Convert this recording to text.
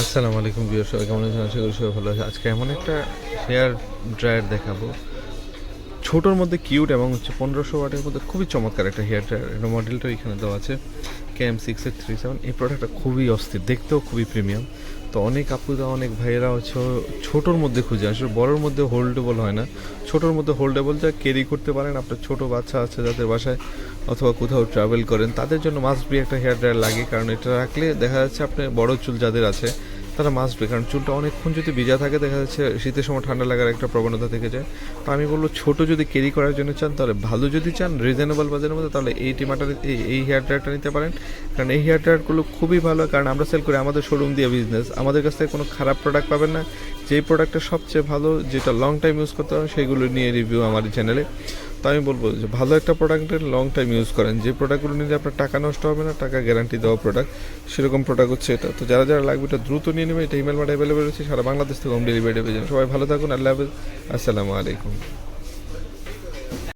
আসসালামু আলাইকুম বিয়ার সবাই কেমন আছেন? আশা করি সবাই ভালো আছে আজকে এমন একটা হেয়ার ড্রায়ার দেখাবো। ছোটোর মধ্যে কিউট এবং হচ্ছে পনেরোশো ওয়াটের মধ্যে খুবই চমৎকার একটা হেয়ার ড্রায়ার এটা মডেলটা এখানে দেওয়া আছে। K M six eight three seven এই প্রোডাক্টটা খুবই অস্থির, দেখতেও খুবই প্রিমিয়াম তো অনেক আপুরা, অনেক ভাইয়েরা হচ্ছে ছোটোর মধ্যে খুঁজে আসলে বড়োর মধ্যে হোল্ডেবল হয় না। ছোটোর মধ্যে হোল্ডেবল যা ক্যারি করতে পারেন, আপনার ছোটো বাচ্চা আছে যাদের বাসায় অথবা কোথাও ট্রাভেল করেন, তাদের জন্য মাস্ট বি একটা হেয়ার ড্রায়ার লাগে, কারণ এটা রাখলে দেখা যাচ্ছে আপনার বড় চুল যাদের আছে তারা মাস্ট বি কারণ চুলটা অনেকক্ষণ যদি ভিজা থাকে, দেখা যাচ্ছে শীতের সময় ঠান্ডা লাগার একটা প্রবণতা থেকে যায়। তো আমি বলব, ছোটো যদি ক্যারি করার জন্য চান, তাহলে ভালো যদি চান রিজনেবল বাজারের মধ্যে, তাহলে এই টিমাটা, এই- এই হেয়ার ড্রায়ারটা নিতে পারেন। কারণ এই হেয়ার ড্রায়ারগুলো খুবই ভালো, কারণ আমরা সেল করি আমাদের শোরুম দিয়ে বিজনেস আমাদের কাছ থেকে কোনো খারাপ প্রোডাক্ট পাবেন না। যেই প্রোডাক্টটা সবচেয়ে ভালো, যেটা লং টাইম ইউজ করতে পারেন, সেগুলো নিয়ে রিভিউ আমার চ্যানেলে তো আমি বলব যে ভালো একটা প্রোডাক্টের লং টাইম ইউজ করেন। যে প্রোডাক্টগুলো নিলে আপনার টাকা নষ্ট হবে না, টাকা গ্যারান্টি দেওয়া প্রোডাক্ট সেরকম প্রোডাক্ট হচ্ছে এটা। তো যারা যারা লাগবে এটা দ্রুত নিয়ে নেবে। এটা ইমেল মাঠে অ্যাভেলেবেল রয়েছে, সারা বাংলাদেশ থেকে হোম ডেলিভারি সবাই ভালো থাকুন, আল্লাহ হাফেজ। আসসালামু আলাইকুম।